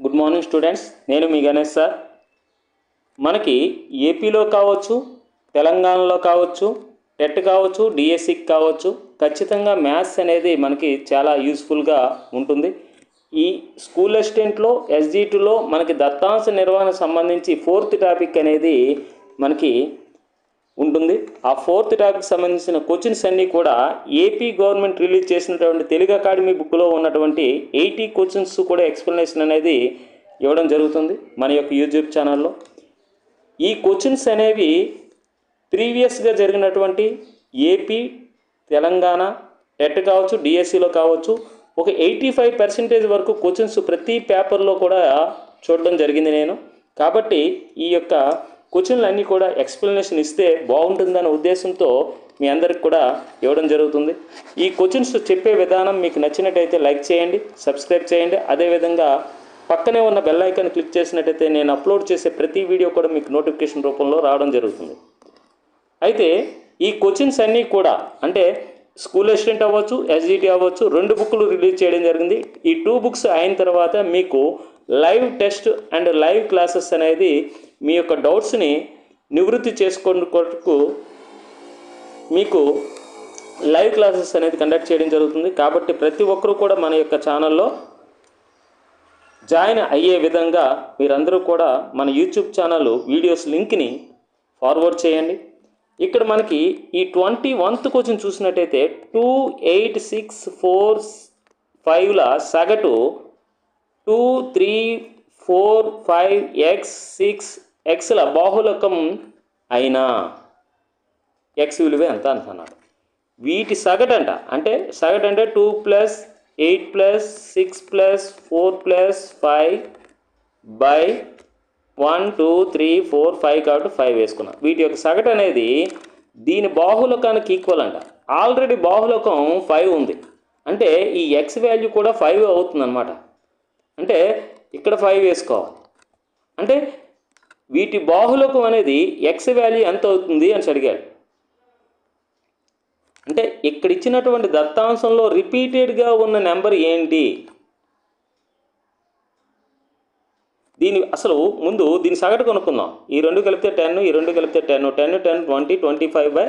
Good morning students నేను మీ Ganesh sir. మనకి ఏపీలో కావచ్చు తెలంగాణలో కావచ్చు టెట్ కావచ్చు డిఎస్సికి కావచ్చు ఖచ్చితంగా మ్యాథ్స్ అనేది మనకి చాలా యూస్ఫుల్గా ఉంటుంది. ఈ స్కూల్ అసిస్టెంట్లో ఎస్జీటీలో మనకి దత్తాంశ నిర్వహణ సంబంధించి ఫోర్త్ టాపిక్ అనేది మనకి ఉంటుంది. ఆ ఫోర్త్ టాపిక్ సంబంధించిన క్వశ్చన్స్ అన్నీ కూడా ఏపీ గవర్నమెంట్ రిలీజ్ చేసినటువంటి తెలుగు అకాడమీ బుక్లో ఉన్నటువంటి ఎయిటీ క్వశ్చన్స్ కూడా ఎక్స్ప్లెనేషన్ అనేది ఇవ్వడం జరుగుతుంది మన యొక్క యూట్యూబ్ ఛానల్లో. ఈ క్వశ్చన్స్ అనేవి ప్రీవియస్గా జరిగినటువంటి ఏపీ తెలంగాణ టెట్ కావచ్చు డిఎస్సిలో కావచ్చు ఒక ఎయిటీ ఫైవ్ పర్సెంటేజ్ వరకు క్వశ్చన్స్ ప్రతి పేపర్లో కూడా చూడడం జరిగింది నేను. కాబట్టి ఈ యొక్క క్వశ్చన్లు అన్నీ కూడా ఎక్స్ప్లెనేషన్ ఇస్తే బాగుంటుందనే ఉద్దేశంతో మీ అందరికి కూడా ఇవ్వడం జరుగుతుంది. ఈ క్వశ్చన్స్ చెప్పే విధానం మీకు నచ్చినట్టయితే లైక్ చేయండి సబ్స్క్రైబ్ చేయండి. అదేవిధంగా పక్కనే ఉన్న బెల్ ఐకాన్ క్లిక్ చేసినట్టయితే నేను అప్లోడ్ చేసే ప్రతి వీడియో కూడా మీకు నోటిఫికేషన్ రూపంలో రావడం జరుగుతుంది. అయితే ఈ క్వశ్చన్స్ అన్నీ కూడా అంటే స్కూల్ అసిస్టెంట్ అవ్వచ్చు ఎస్జిటి అవ్వచ్చు రెండు బుక్లు రిలీజ్ చేయడం జరిగింది. ఈ టూ బుక్స్ అయిన తర్వాత మీకు live test and live classes అనేది మీ యొక్క డౌట్స్ని నివృత్తి చేసుకోవడానికి మీకు లైవ్ క్లాసెస్ అనేది కండక్ట్ చేయడం జరుగుతుంది. కాబట్టి ప్రతి ఒక్కరూ కూడా మన యొక్క ఛానల్లో జాయిన్ అయ్యే విధంగా మీరందరూ కూడా మన యూట్యూబ్ ఛానల్ వీడియోస్ లింక్ని ఫార్వర్డ్ చేయండి. ఇక్కడ మనకి ఈ ట్వంటీ వన్త్ క్వశ్చన్ చూసినట్టయితే టూ ఎయిట్ సిక్స్ ఫోర్ ఫైవ్ల సగటు two three four five x six ఎక్స్ల బాహులకం అయినా ఎక్స్ విలువ ఎంత అంటున్నాడు. వీటి సగటు అంట అంటే సగటు అంటే two plus eight plus six plus four plus five by one two three four five కాబట్టి ఫైవ్ వేసుకున్నాం. వీటి యొక్క సగటు అనేది దీని బాహులకానికి ఈక్వల్ అంట. ఆల్రెడీ బాహులకం ఫైవ్ ఉంది. అంటే ఈ ఎక్స్ వాల్యూ కూడా ఫైవ్ అవుతుంది అనమాట అంటే ఇక్కడ ఫైవ్ వేసుకోవాలి. అంటే వీటి బాహులకం అనేది ఎక్స్ వ్యాల్యూ ఎంత అవుతుంది అని అడిగాడు. అంటే ఇక్కడ ఇచ్చినటువంటి దత్తాంశంలో రిపీటెడ్గా ఉన్న నెంబర్ ఏంటి? దీని అసలు ముందు దీని సగటు కొనుక్కుందాం. ఈ రెండు కలిపితే టెన్ ఈ రెండు కలిపితే ten ten ten twenty twenty five by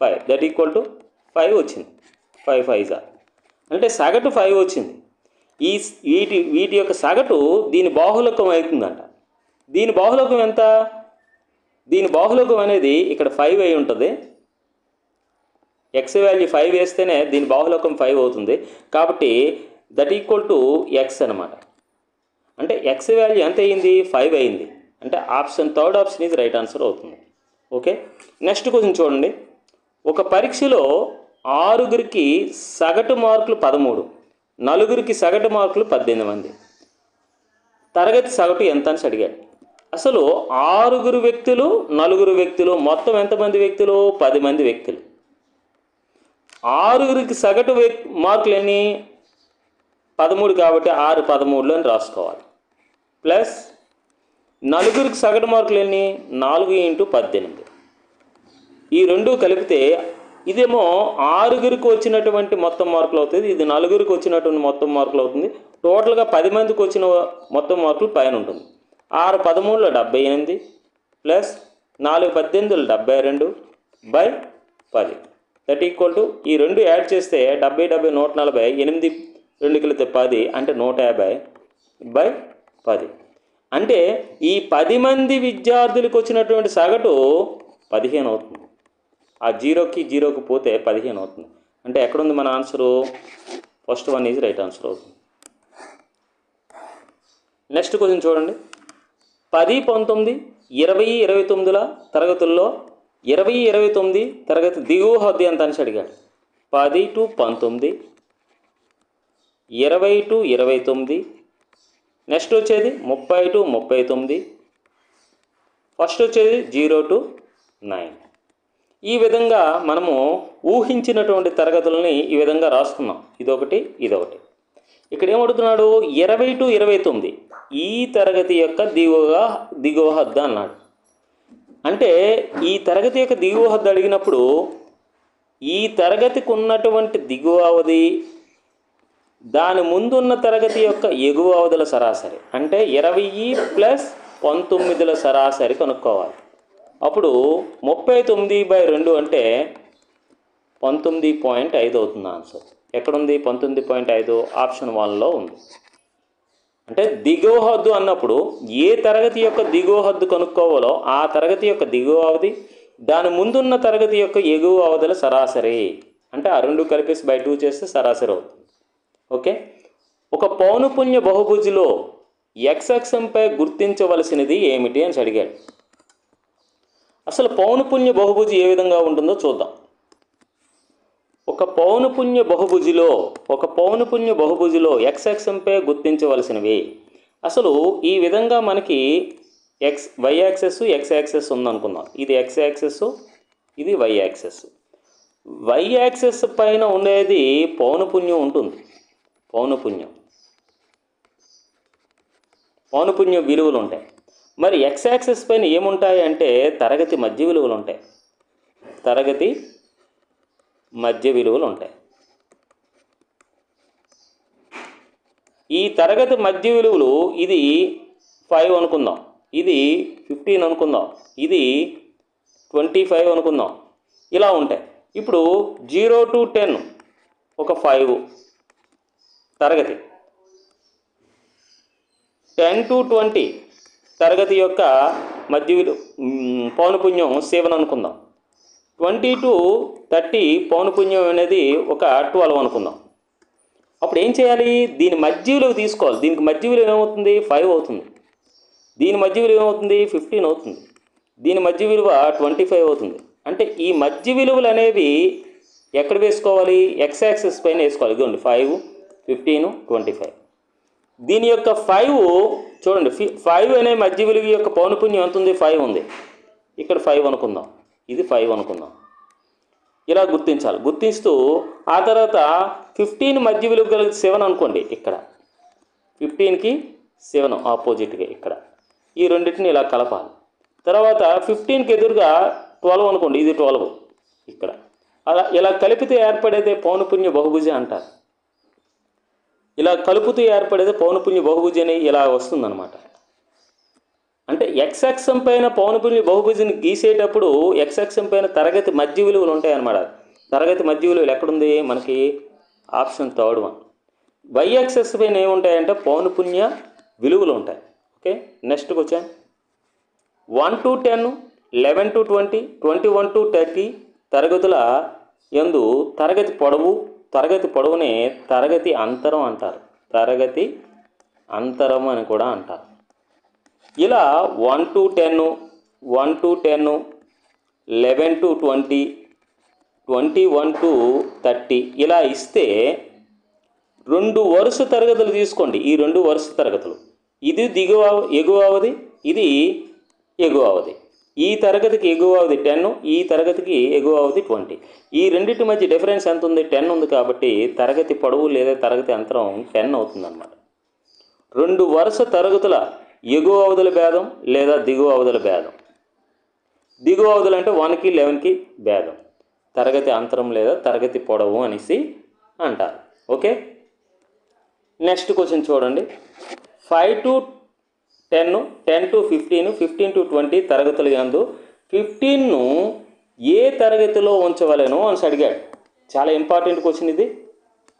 five that equal to five వచ్చింది ఫైవ్ ఫైవ్ సార్ అంటే సగటు ఫైవ్ వచ్చింది. ఈ వీటి వీటి యొక్క సగటు దీని బాహులకం అవుతుందంట. దీని బాహులోకం ఎంత? దీని బాహులోకం అనేది ఇక్కడ ఫైవ్ అయి ఉంటుంది. ఎక్స్ వాల్యూ ఫైవ్ వేస్తేనే దీని బాహులోకం ఫైవ్ అవుతుంది. కాబట్టి దట్ ఈక్వల్ టు ఎక్స్ అనమాట అంటే ఎక్స్ వాల్యూ ఎంత అయింది? ఫైవ్ అయింది. అంటే ఆప్షన్ థర్డ్ ఆప్షన్ ఇది రైట్ ఆన్సర్ అవుతుంది. ఓకే నెక్స్ట్ క్వశ్చన్ చూడండి. ఒక పరీక్షలో ఆరుగురికి సగటు మార్కులు పదమూడు నలుగురికి సగటు మార్కులు పద్దెనిమిది మంది. తరగతి సగటు ఎంత అని అడిగాడు. అసలు ఆరుగురు వ్యక్తులు నలుగురు వ్యక్తులు మొత్తం ఎంతమంది వ్యక్తులు? పది మంది వ్యక్తులు. ఆరుగురికి సగటు మార్కులు ఎన్ని పదమూడు కాబట్టి ఆరు పదమూడులో అని రాసుకోవాలి. ప్లస్ నలుగురికి సగటు మార్కులు ఎన్ని నాలుగు ఇంటూ పద్దెనిమిది. ఈ రెండు కలిపితే ఇదేమో ఆరుగురికి వచ్చినటువంటి మొత్తం మార్కులు అవుతుంది. ఇది నలుగురికి వచ్చినటువంటి మొత్తం మార్కులు అవుతుంది. టోటల్గా పది మందికి వచ్చిన మొత్తం మార్కులు పైన ఉంటుంది. ఆరు పదమూడులో డెబ్బై ఎనిమిది ప్లస్ నాలుగు పద్దెనిమిదిలో డెబ్బై రెండు బై పది. దట్ ఈక్వల్ టు ఈ రెండు యాడ్ చేస్తే డెబ్బై డెబ్బై నూట నలభై ఎనిమిది రెండు కలిపితే పది అంటే నూట యాభై బై పది. అంటే ఈ పది మంది విద్యార్థులకు వచ్చినటువంటి సగటు పదిహేను అవుతుంది. ఆ జీరోకి జీరోకి పోతే పదిహేను అవుతుంది. అంటే ఎక్కడుంది మన answer first one is right answer అవుతుంది. నెక్స్ట్ క్వశ్చన్ చూడండి. పది పంతొమ్మిది ఇరవై ఇరవై తొమ్మిదిల తరగతుల్లో ఇరవై ఇరవై తొమ్మిది తరగతి దిగువ హద్దు ఎంత అని అడిగాడు. పది టు పంతొమ్మిది ఇరవై టు ఇరవై తొమ్మిది నెక్స్ట్ వచ్చేది ముప్పై టు ముప్పై తొమ్మిది ఫస్ట్ వచ్చేది జీరో టు నైన్. ఈ విధంగా మనము ఊహించినటువంటి తరగతులని ఈ విధంగా రాస్తున్నాం. ఇదొకటి ఇదొకటి. ఇక్కడ ఏమడుగుతున్నాడు ఇరవై టు ఇరవై తొమ్మిది. ఈ తరగతి యొక్క దిగువ దిగువ హద్దు అన్నాడు. అంటే ఈ తరగతి యొక్క దిగువ హద్దు అడిగినప్పుడు ఈ తరగతికి ఉన్నటువంటి దిగువ అవధి దాని ముందున్న తరగతి యొక్క ఎగువ అవధుల సరాసరి. అంటే ఇరవై ప్లస్ పంతొమ్మిదిల సరాసరి కనుక్కోవాలి. అప్పుడు ముప్పై తొమ్మిది బై రెండు అంటే పంతొమ్మిది పాయింట్ ఐదు అవుతుంది ఆన్సర్. ఎక్కడుంది? పంతొమ్మిది పాయింట్ ఐదు ఆప్షన్ వన్లో ఉంది. అంటే దిగువ హద్దు అన్నప్పుడు ఏ తరగతి యొక్క దిగువ హద్దు కనుక్కోవాలో ఆ తరగతి యొక్క దిగువ అవధి దాని ముందున్న తరగతి యొక్క ఎగువ అవధుల సరాసరి. అంటే ఆ రెండు కలిపేసి బై టూ చేస్తే సరాసరి అవుతుంది. ఓకే? ఒక పౌనపుణ్య బహుభుజిలో ఎక్స్ గుర్తించవలసినది ఏమిటి అని అడిగాడు. అసలు పౌనపుణ్య బహుభుజి ఏ విధంగా ఉంటుందో చూద్దాం. ఒక పౌనపుణ్య బహుభుజిలో ఒక పౌనపుణ్య బహుభుజిలో ఎక్స్ గుర్తించవలసినవి. అసలు ఈ విధంగా మనకి x y axis x axis ఉందనుకుందాం. ఇది ఎక్స్ యాక్సెస్ ఇది వై యాక్సెస్ వై యాక్సెస్ పైన ఉండేది పౌనపుణ్యం ఉంటుంది. పౌనపుణ్యం. పౌనపుణ్య విలువలు ఉంటాయి. మరి ఎక్స్ యాక్సెస్ పైన ఏముంటాయి అంటే తరగతి మధ్య విలువలు ఉంటాయి. తరగతి మధ్య విలువలు ఉంటాయి. ఈ తరగతి మధ్య విలువలు ఇది ఫైవ్ అనుకుందాం. ఇది ఫిఫ్టీన్ అనుకుందాం. ఇది ట్వంటీ ఫైవ్ అనుకుందాం. ఇలా ఉంటాయి. ఇప్పుడు జీరో టు టెన్ ఒక ఫైవ్ తరగతి. టెన్ టు ట్వంటీ తరగతి యొక్క మధ్య విలువ పౌనపుణ్యం సేవన్ అనుకుందాం. ట్వంటీ టు థర్టీ పౌనపుణ్యం అనేది ఒక ట్వెల్వ్ అనుకుందాం. అప్పుడు ఏం చేయాలి? దీని మధ్య విలువ తీసుకోవాలి. దీనికి మధ్య విలువ ఏమవుతుంది? ఫైవ్ అవుతుంది. దీని మధ్య విలువ ఏమవుతుంది? ఫిఫ్టీన్ అవుతుంది. దీని మధ్య విలువ ట్వంటీ ఫైవ్ అవుతుంది. అంటే ఈ మధ్య విలువలు అనేవి ఎక్కడ వేసుకోవాలి? ఎక్స్ యాక్సెస్ పైన వేసుకోవాలి. ఇదిగోండి ఫైవ్ ఫిఫ్టీన్ ట్వంటీ ఫైవ్. దీని యొక్క ఫైవ్ చూడండి ఫైవ్ అనే మధ్య విలువ యొక్క పౌనపుణ్యం ఎంత ఉంది? ఫైవ్ ఉంది. ఇక్కడ ఫైవ్ అనుకుందాం. ఇది ఫైవ్ అనుకుందాం. ఇలా గుర్తించాలి. గుర్తిస్తూ ఆ తర్వాత ఫిఫ్టీన్ మధ్య విలువ గల సెవెన్ అనుకోండి ఇక్కడ. ఫిఫ్టీన్కి సెవెన్ ఆపోజిట్గా ఇక్కడ. ఈ రెండింటిని ఇలా కలపాలి. తర్వాత ఫిఫ్టీన్కి ఎదురుగా ట్వెల్వ్ అనుకోండి. ఇది ట్వెల్వ్ ఇక్కడ. అలా ఇలా కలిపితే ఏర్పడేదే పౌనపుణ్య బహుభుజ అంటారు. ఇలా కలుపుతూ ఏర్పడేది పౌనపుణ్య బహుభుజి అని ఇలా వస్తుందన్నమాట. అంటే ఎక్స్ అక్షం పైన పౌనపుణ్య బహుభుజిని గీసేటప్పుడు ఎక్స్ అక్షం పైన తరగతి మధ్య విలువలు ఉంటాయి అన్నమాట తరగతి మధ్య విలువలు ఎక్కడుంది? మనకి option third one. Y axis పైన ఏముంటాయంటే పౌనపుణ్య విలువలు ఉంటాయి. ఓకే? నెక్స్ట్ వచ్చాను one to ten eleven to twenty twenty one to thirty తరగతుల ఎందు తరగతి పొడవు తరగతి పొడవునే తరగతి అంతరం అంటారు. తరగతి అంతరం అని కూడా అంటారు. ఇలా one to ten one to ten eleven to twenty twenty one to thirty ఇలా ఇస్తే రెండు వరుస తరగతులు తీసుకోండి. ఈ రెండు వరుస తరగతులు. ఇది దిగువ ఎగువ అవధి ఇది ఎగువ అవధి. ఈ తరగతికి ఎగువ అవధి టెన్ ఈ తరగతికి ఎగువ అవది ట్వంటీ ఈ రెండింటి మధ్య డిఫరెన్స్ ఎంత ఉంది? టెన్ ఉంది కాబట్టి తరగతి పొడవు లేదా తరగతి అంతరం టెన్ అవుతుందన్నమాట. రెండు వరుస తరగతుల ఎగువ అవధుల భేదం లేదా దిగువ అవధుల భేదం. దిగువ అవధులు అంటే వన్కి లెవెన్కి భేదం. తరగతి అంతరం లేదా తరగతి పొడవు అనేసి అంటారు. ఓకే? నెక్స్ట్ క్వశ్చన్ చూడండి. Five to ten ten to fifteen fifteen to twenty తరగతులు యందు ఫిఫ్టీన్ను ఏ తరగతిలో ఉంచవలను అని అడిగాడు. చాలా ఇంపార్టెంట్ క్వశ్చన్ ఇది.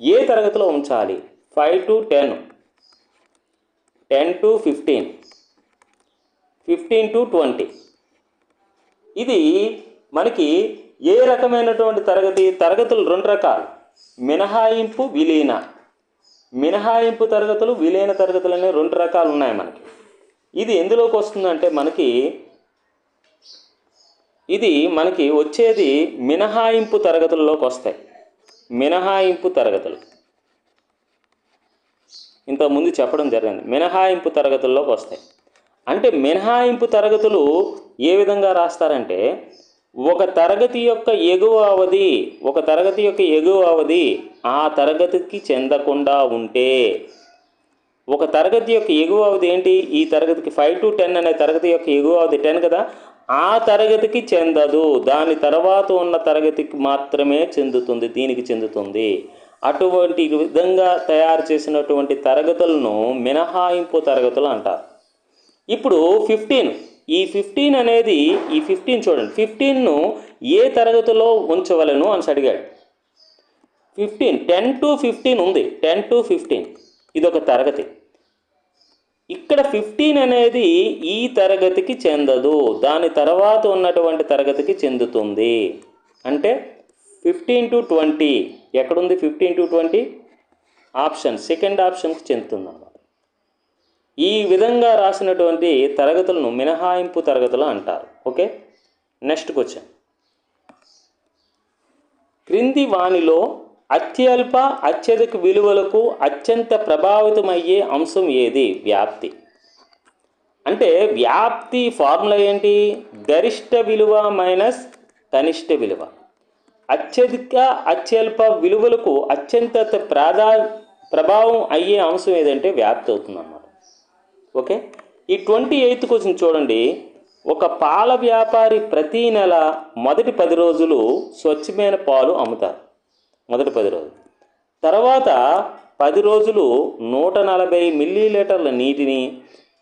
ఏ తరగతిలో ఉంచాలి? Five to ten. Ten to fifteen. Fifteen to twenty. ఇది మనకి ఏ రకమైనటువంటి తరగతి? తరగతులు రెండు రకాలు. మినహాయింపు విలీన. మినహాయింపు తరగతులు విలీన తరగతులు అనే రెండు రకాలు ఉన్నాయి మనకి. ఇది ఎందులోకి వస్తుందంటే మనకి ఇది మనకి వచ్చేది మినహాయింపు తరగతుల్లోకి వస్తాయి. మినహాయింపు తరగతులు. ఇంతకుముందు చెప్పడం జరిగింది. మినహాయింపు తరగతుల్లోకి వస్తాయి. అంటే మినహాయింపు తరగతులు ఏ విధంగా రాస్తారంటే ఒక తరగతి యొక్క ఎగువ అవధి ఒక తరగతి యొక్క ఎగువ అవధి ఆ తరగతికి చెందకుండా ఉంటే ఒక తరగతి యొక్క ఎగువ అవధి ఏంటి? ఈ తరగతికి ఫైవ్ టు టెన్ అనే తరగతి యొక్క ఎగువ అవధి టెన్ కదా? ఆ తరగతికి చెందదు. దాని తర్వాత ఉన్న తరగతికి మాత్రమే చెందుతుంది దీనికి చెందుతుంది. అటువంటి విధంగా తయారు చేసినటువంటి తరగతులను మినహాయింపు తరగతులు అంటారు. ఇప్పుడు ఫిఫ్టీన్ ఈ ఫిఫ్టీన్ అనేది ఈ ఫిఫ్టీన్ చూడండి ఫిఫ్టీన్ను ఏ తరగతిలో ఉంచవలను అని అడిగాడు. ఫిఫ్టీన్ టెన్ టు ఫిఫ్టీన్ ఉంది టెన్ టు ఫిఫ్టీన్ ఇది ఒక తరగతి. ఇక్కడ ఫిఫ్టీన్ అనేది ఈ తరగతికి చెందదు దాని తర్వాత ఉన్నటువంటి తరగతికి చెందుతుంది. అంటే ఫిఫ్టీన్ టు ట్వంటీ. ఎక్కడుంది fifteen to twenty? Option second ఆప్షన్కి చెందుతుంది అన్నమాట ఈ విధంగా రాసినటువంటి తరగతులను మినహాయింపు తరగతులు అంటారు. ఓకే? Next question. క్రింది వాణిలో అత్యల్ప అత్యధిక విలువలకు అత్యంత ప్రభావితమయ్యే అంశం ఏది? వ్యాప్తి. అంటే వ్యాప్తి ఫార్ములా ఏంటి? గరిష్ట విలువ మైనస్ కనిష్ట విలువ. అత్యధిక అత్యల్ప విలువలకు అత్యంత ప్రాధా ప్రభావం అయ్యే అంశం ఏదంటే వ్యాప్తి అవుతుంది అన్నమాట ఓకే? ఈ ట్వంటీ ఎయిత్ క్వశ్చన్ చూడండి. ఒక పాల వ్యాపారి ప్రతీ నెల మొదటి పది రోజులు స్వచ్ఛమైన పాలు అమ్ముతారు. మొదటి పది రోజులు. తర్వాత పది రోజులు నూట నలభై మిల్లీలీటర్ల నీటిని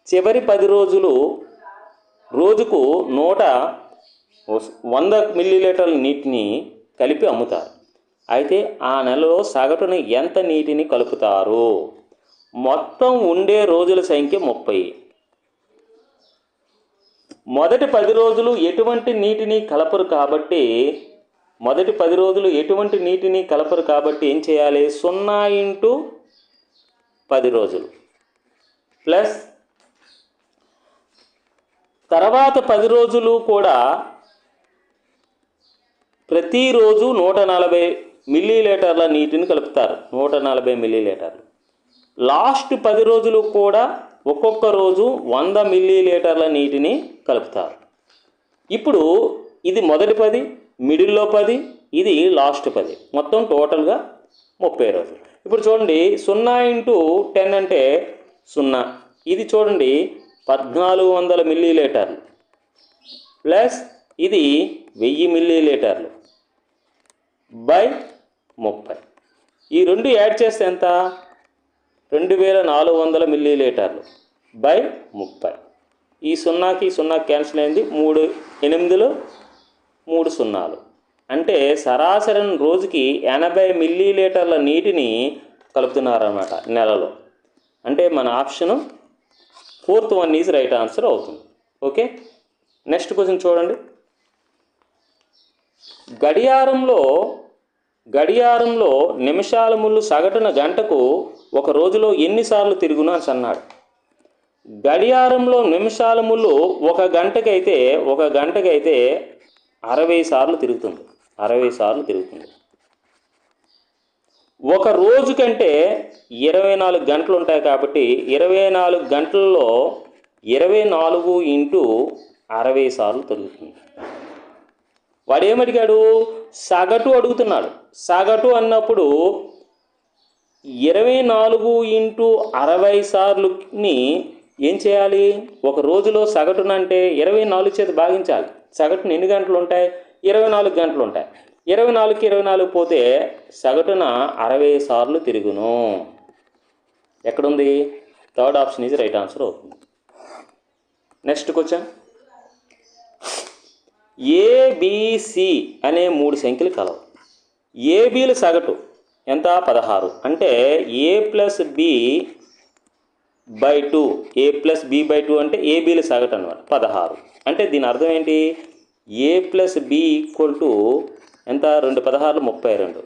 చివరి పది రోజులు రోజుకు నూట వంద మిల్లీలీటర్ల నీటిని కలిపి అమ్ముతారు. అయితే ఆ నెలలో సగటున ఎంత నీటిని కలుపుతారు? మొత్తం ఉండే రోజుల సంఖ్య ముప్పై. మొదటి పది రోజులు ఎటువంటి నీటిని కలపరు కాబట్టి మొదటి పది రోజులు ఎటువంటి నీటిని కలపరు కాబట్టి ఏం చేయాలి? సున్నా ఇంటూ పది రోజులు. ప్లస్ తర్వాత పది రోజులు కూడా ప్రతిరోజు నూట నలభై మిల్లీలీటర్ల నీటిని కలుపుతారు. నూట నలభై మిల్లీలీటర్లు. లాస్ట్ పది రోజులు కూడా ఒక్కొక్క రోజు వంద మిల్లీలీటర్ల నీటిని కలుపుతారు. ఇప్పుడు ఇది మొదటి పది మిడిల్లో పది ఇది లాస్ట్ పది. మొత్తం టోటల్గా ముప్పై రోజులు. ఇప్పుడు చూడండి సున్నా ఇంటూ టెన్ అంటే సున్నా. ఇది చూడండి పద్నాలుగు వందల మిల్లీలీటర్లు. ప్లస్ ఇది వెయ్యి మిల్లీలీటర్లు. బై ముప్పై. ఈ రెండు యాడ్ చేస్తే ఎంత? రెండు వేల నాలుగు వందల మిల్లీ లీటర్లు బై ముప్పై. ఈ సున్నాకి సున్నా క్యాన్సిల్ అయింది. మూడు ఎనిమిదిలో మూడు సున్నాలు. అంటే సరాసరి రోజుకి ఎనభై మిల్లీ లీటర్ల నీటిని కలుపుతున్నారన్నమాట నెలలో. అంటే మన option fourth one is right answer అవుతుంది. ఓకే? నెక్స్ట్ క్వశ్చన్ చూడండి. గడియారంలో గడియారంలో నిమిషాల ముళ్ళు సగటున గంటకు ఒక రోజులో ఎన్నిసార్లు తిరుగును అని అన్నాడు. గడియారంలో నిమిషాల ముళ్ళు ఒక గంటకైతే ఒక గంటకైతే అరవై సార్లు తిరుగుతుంది. అరవై సార్లు తిరుగుతుంది. ఒక రోజు కంటే ఇరవై నాలుగు గంటలు ఉంటాయి కాబట్టి ఇరవై నాలుగు గంటల్లో ఇరవై నాలుగు ఇంటూ అరవై సార్లు తిరుగుతుంది. వాడు ఏమడిగాడు సగటు అడుగుతున్నాడు. సగటు అన్నప్పుడు ఇరవై నాలుగు ఇంటూ అరవై సార్లుని ఏం చేయాలి? ఒక రోజులో సగటునంటే ఇరవై నాలుగు చేతి భాగించాలి. సగటున ఎన్ని గంటలు ఉంటాయి ఇరవై నాలుగు గంటలు ఉంటాయి ఇరవై నాలుగుకి ఇరవై నాలుగు పోతే సగటున అరవై సార్లు తిరుగును. ఎక్కడుంది? Third option is right answer అవుతుంది. Next question. A B C అనే మూడు సంఖ్యలు కలవు. ఏబీల సగటు. ఎంత? పదహారు. అంటే A plus B by two A plus B by two అంటే ఏబీల సగటు అనమాట పదహారు. అంటే దీని అర్థం ఏంటి? A plus B equal to ఎంత? రెండు పదహారులు ముప్పై రెండు.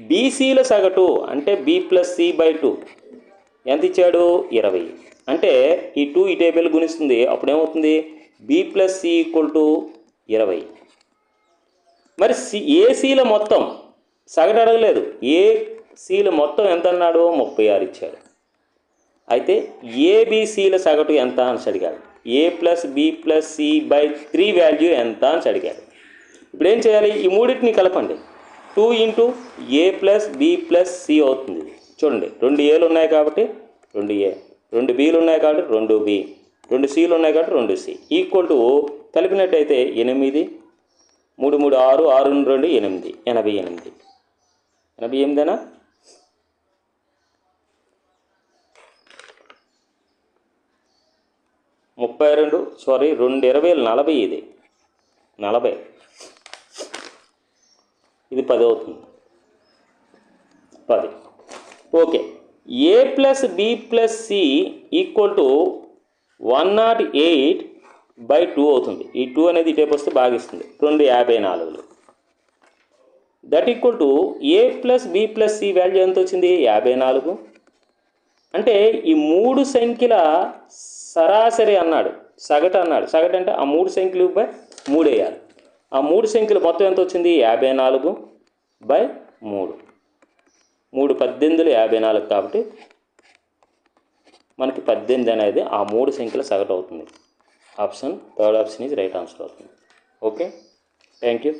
బీసీల సగటు. అంటే B plus C by two ఎంత ఇచ్చాడు? ఇరవై. అంటే ఈ టూ ఈ టేబుల్ గుణిస్తుంది. అప్పుడు ఏమవుతుంది B plus C equal to ఇరవై. మరి సి ఏసీల మొత్తం సగటు అడగలేదు ఏసీల మొత్తం ఎంత అన్నాడు? ముప్పై ఆరు ఇచ్చాడు. అయితే ఏబిసిల సగటు ఎంత అని అడిగాడు. A plus B plus C by three value ఎంత అని అడిగాడు. ఇప్పుడు ఏం చేయాలి? ఈ మూడింటిని కలపండి. Two into A plus B plus C అవుతుంది. చూడండి. రెండు ఏలు ఉన్నాయి కాబట్టి రెండు ఏ రెండు బీలు ఉన్నాయి కాబట్టి రెండు బి రెండు సీలు ఉన్నాయి కాబట్టి రెండు సి. ఈక్వల్ టు కలిపినట్టయితే ఎనిమిది మూడు మూడు ఆరు ఆరు రెండు ఎనిమిది ఎనభై ఎనిమిది. ఎనభై ఎనిమిదేనా? ముప్పై రెండు సారీ రెండు ఇరవై నలభై ఇది నలభై. ఇది పది అవుతుంది. పది. Okay. A plus B plus C equal to one not eight by two అవుతుంది. ఈ టూ అనేది ఇటేపు వస్తే భాగిస్తుంది రెండు యాభై నాలుగులు. That equal to A plus B plus C value ఎంత వచ్చింది? యాభై నాలుగు. అంటే ఈ మూడు సంఖ్యల సరాసరి అన్నాడు సగటు అన్నాడు. సగటు అంటే ఆ మూడు సంఖ్యలు బై మూడు వేయాలి. ఆ మూడు సంఖ్యలు మొత్తం ఎంత వచ్చింది? యాభై నాలుగు బై మూడు. మూడు పద్దెనిమిదిలు యాభై నాలుగు కాబట్టి మనకి పద్దెనిమిది అనేది ఆ మూడు సంఖ్యల సగటు అవుతుంది. Option third option is right answer అవుతుంది. Okay thank you